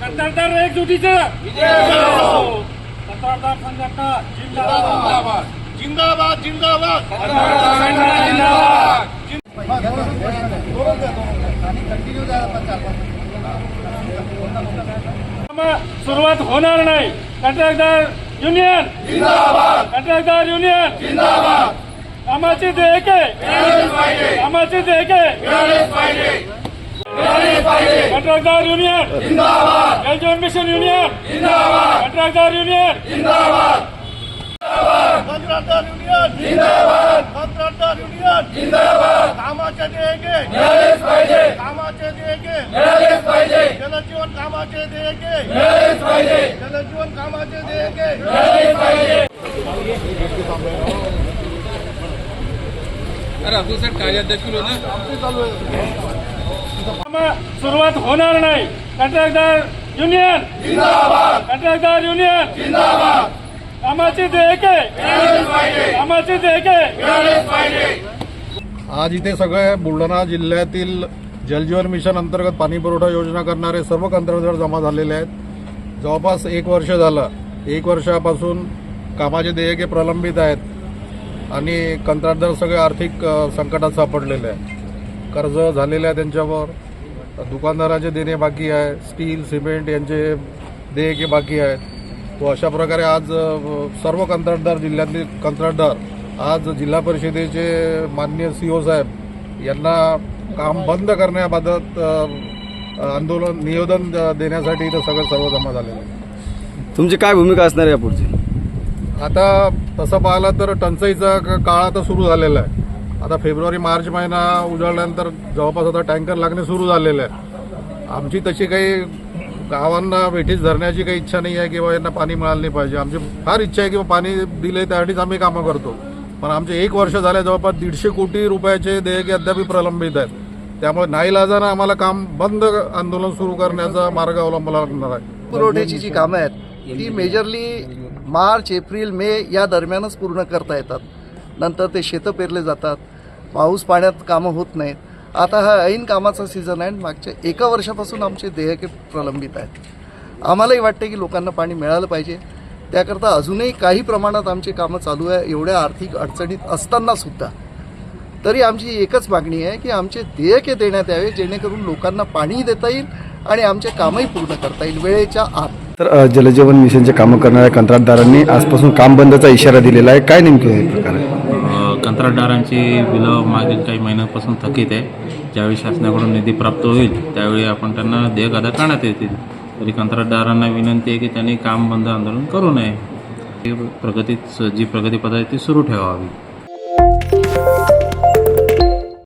कंत्राटदार एकजुटीचं कंत्राटदार संघटना जिंदाबाद. जिंदाबाद जिंदाबाद. सुरुवात होणार नाही. कंत्राटदार युनियन. कंत्राटदार युनियन. कामाची देयके कामाची देयके कंत्राटदार युनियन जलजीवन मिशन युनियन कंत्राटदार युनियन कंत्राटदार युनियन जिंदाबाद. कंत्राटदार युनियन जिंदाबाद. कामाचे देयके मिळालेच पाहिजे. कामाचे देयके मिळालेच पाहिजे. जलजीवन कामाचे देयके मिळालेच पाहिजे. जलजीवन कामाचे देयके मिळालेच पाहिजे. कामं सुरुवात होणार नाही. कंत्राटदार युनियन. कंत्राटदार युनियन. कामाची देयके कामाची देयके आज इथे सगळे बुलढाणा जिल्ह्यातील जलजीवन मिशन अंतर्गत पाणी पुरवठा योजना करणारे सर्व कंत्राटदार जमा झालेले आहेत. जवळपास एक वर्ष झालं. एक वर्षापासून कामाचे देयके प्रलंबित आहेत. आणि कंत्राटदार सगळे आर्थिक संकटात सापडलेले आहेत. कर्ज झालेले आहे त्यांच्यावर. दुकानदाराचे देणे बाकी आहे. स्टील सिमेंट यांचे देयके बाकी आहेत. तो अशा प्रकारे आज सर्व कंत्राटदार जिल्ह्यातले कंत्राटदार आज जिल्हा परिषदेचे मान्य सी ओ साहेब यांना काम बंद करण्याबाबत आंदोलन निवेदन देण्यासाठी इथं सगळं सर्व जमा झालेलं आहे. तुमची काय भूमिका असणार आहे यापुढची? आता तसं पाहिलं तर टंचाईचा काळ आता सुरू झालेला आहे. आता फेब्रुवारी मार्च महिना उजळल्यानंतर जवळपास आता टँकर लागणे सुरू झालेले आहे. आमची तशी काही गावांना वेठीस धरण्याची काही इच्छा नाही आहे किंवा यांना पाणी मिळालं नाही पाहिजे. आमची फार इच्छा आहे किंवा पाणी दिले त्यासाठीच आम्ही कामं करतो. पण आमचे एक वर्ष झाले जवळपास दीडशे कोटी रुपयाचे देयके अद्याप प्रलंबित आहेत. त्यामुळे नाईलाजानं आम्हाला काम बंद आंदोलन सुरू करण्याचा मार्ग अवलंबला लागणार आहे. पुरवठ्याची जी कामं आहेत ती मेजरली मार्च एप्रिल मे या दरम्यानच पूर्ण करता येतात. नंतर ते शेतं पेरले जातात. पाऊस पाण्यात कामं होत नाहीत. आता हा ऐन कामाचा सीझन आहे आणि मागच्या एका वर्षापासून आमचे देयके प्रलंबित आहेत. आम्हालाही वाटते की लोकांना पाणी मिळालं पाहिजे. त्याकरता अजूनही काही प्रमाणात आमचे कामं चालू आहे. एवढ्या आर्थिक अडचणीत असताना सुद्धा. तरी आमची एकच मागणी आहे की आमचे देयके देण्यात यावे जेणेकरून लोकांना पाणी देता येईल आणि आमचे कामही पूर्ण करता येईल. वेळेच्या आत. तर जलजीवन मिशनचे कामं करणाऱ्या कंत्राटदारांनी आजपासून काम बंदचा इशारा दिलेला आहे. काय नेमके हे प्रकार कंत्राटदारांची बिलं मागील काही महिन्यांपासून थकीत आहे. ज्यावेळी शासनाकडून निधी प्राप्त होईल त्यावेळी आपण त्यांना देयक अदा करण्यात येतील. तरी कंत्राटदारांना विनंती आहे की त्यांनी काम बंद आंदोलन करू नये. प्रगतीच प्रगतीत जी प्रगती पद्धती ती सुरू ठेवावी.